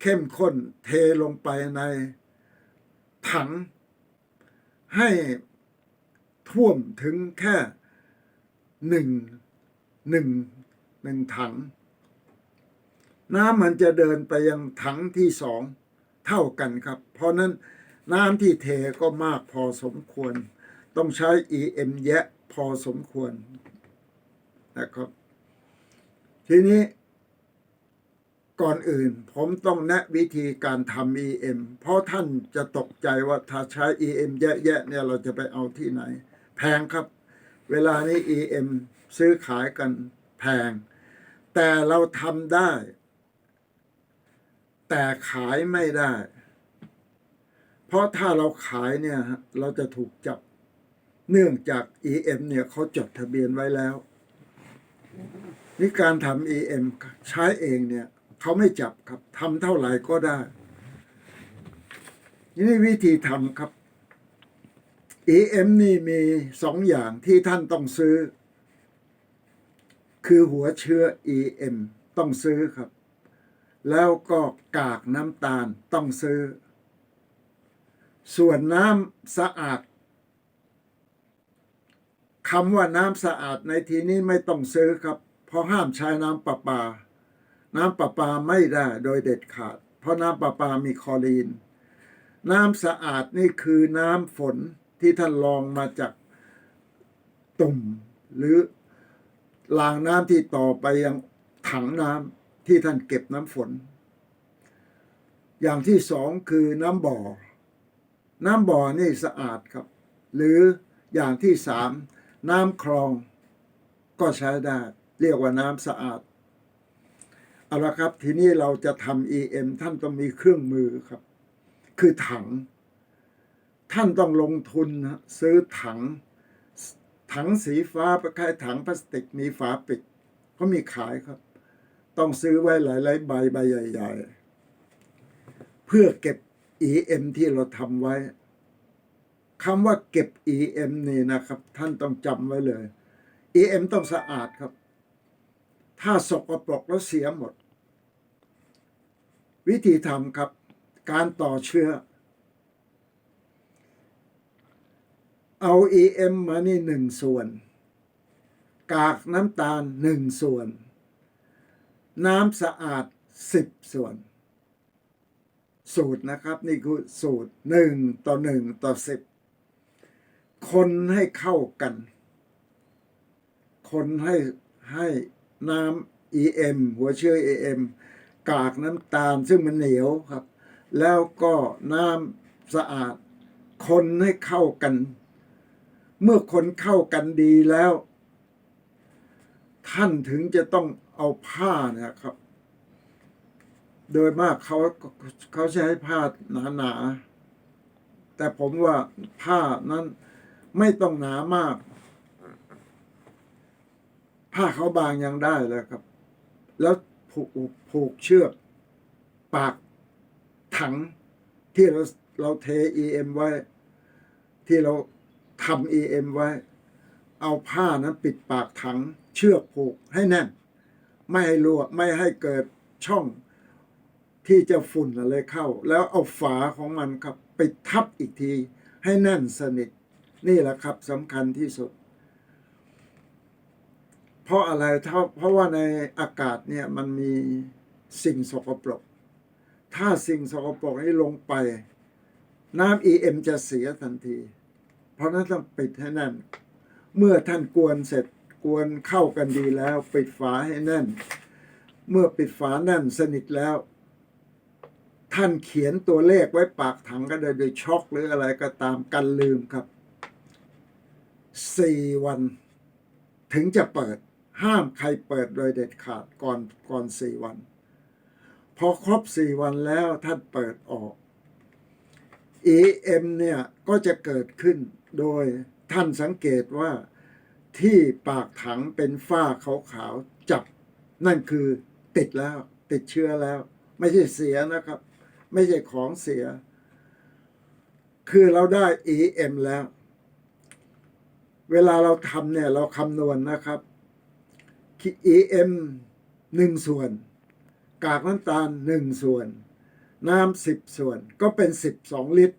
เข้มข้นเทลงไปในถัง ให้ท่วมถึงแค่หนึ่งหนึ่งหนึ่งถัง น้ำมันจะเดินไปยังถังที่สองเท่ากันครับ เพราะนั้นน้ำที่เทก็มากพอสมควร ต้องใช้ EM แยะพอสมควรนะครับ ทีนี้ ก่อนอื่น ผมต้องแนะวิธีการทำ EM เพราะท่านจะตกใจว่าถ้าใช้ EM แยะๆเนี่ยเราจะไปเอาที่ไหน แพงครับ เวลานี้ EM ซื้อขายกันแพง แต่เราทำได้ แต่ขายไม่ได้ เพราะถ้าเราขายเนี่ยฮะเราจะถูกจับ เนื่องจาก EM เนี่ยเขาจดทะเบียนไว้แล้วนี่การทำ EM ใช้เองเนี่ย เขาไม่จับครับทำเท่าไหร่ก็ได้นี่วิธีทำครับ EM นี่มีสองอย่างที่ท่านต้องซื้อ คือหัวเชื้อ EM ต้องซื้อครับ แล้วก็กากน้ำตาลต้องซื้อ ส่วนน้ำสะอาดคำว่าน้ำสะอาดในที่นี้ไม่ต้องซื้อครับ เพราะห้ามใช้น้ำประปา น้ำประปาไม่ได้โดยเด็ดขาด เพราะน้ำประปามีคอรีน น้ำสะอาดนี่คือน้ำฝนที่ท่านลองมาจากตุ่ม หรือรางน้ำที่ต่อไปยังถังน้ำที่ท่านเก็บน้ำฝน อย่างที่สองคือน้ำบ่อ น้ำบ่อนี่สะอาดครับ หรืออย่างที่สามน้ำคลองก็ใช้ได้ เรียกว่าน้ำสะอาด เอาละครับทีนี้เราจะทำ EM ท่านต้องมีเครื่องมือครับ คือถัง ท่านต้องลงทุนซื้อถัง ถังสีฟ้าประคล้ายถังพลาสติกมีฝาปิดเขามีขายครับ ต้องซื้อไว้หลายๆใบใบใหญ่ ๆ เพื่อเก็บ EM ที่เราทำไว้คำว่าเก็บ EM นี่นะครับ ท่านต้องจำไว้เลย EM ต้องสะอาดครับ ถ้าสกปรกแล้วเสียหมด วิธีทำครับ การต่อเชื้อ เอา EM มานี่หนึ่งส่วน กากน้ำตาลหนึ่งส่วน น้ำสะอาดสิบส่วน สูตรนะครับนี่คือสูตรหนึ่งต่อหนึ่งต่อสิบคนให้เข้ากัน คนให้ให้น้ำ EM หัวเชื้อ EM กากน้ำตาลซึ่งมันเหนียวครับ แล้วก็น้ำสะอาด คนให้เข้ากัน เมื่อคนเข้ากันดีแล้ว ท่านถึงจะต้องเอาผ้านะครับ โดยมากเขาเขาใช้ผ้าหนาๆ แต่ผมว่าผ้านั้นไม่ต้องหนามาก ผ้าเขาบางยังได้เลยครับ แล้ว ผูกผูกเชือก ปากถังที่เราเราเท EM ไว้ ที่เราทำ EM ไว้ เอาผ้านั้นปิดปากถัง เชือกผูกให้แน่น ไม่ให้รั่วไม่ให้เกิดช่องที่จะฝุ่นอะไรเข้า แล้วเอาฝาของมันครับไปทับอีกที ให้แน่นสนิท นี่แหละครับสำคัญที่สุด เพราะอะไรเพราเพราะว่าในอากาศเนี่ยมันมีสิ่งสกปรก ถ้าสิ่งสกปรกนี้ลงไป น้ำ EM จะเสียทันที เพราะนั้นต้องปิดให้แน่น เมื่อท่านกวนเสร็จกวนเข้ากันดีแล้ว ปิดฝาให้แน่น เมื่อปิดฝาแน่นสนิทแล้ว ท่านเขียนตัวเลขไว้ปากถังก็ได้โดยช็อกหรืออะไรก็ตามกันลืมครับสี่วันถึงจะเปิด ห้ามใครเปิดโดยเด็ดขาดก่อนก่อนสี่วัน พอครบสี่วันแล้วท่านเปิดออก EM เนี่ยก็จะเกิดขึ้นโดยท่านสังเกตว่าที่ปากถังเป็นฝ้าขาวๆจับ นั่นคือติดแล้ว ติดเชื้อแล้ว ไม่ใช่เสียนะครับ ไม่ใช่ของเสีย คือเราได้ EM แล้ว เวลาเราทำเนี่ยเราคำนวณนะครับ EM หนึ่งส่วน กากน้ำตาลหนึ่งส่วน น้ำสิบส่วนก็เป็นสิบสองลิตร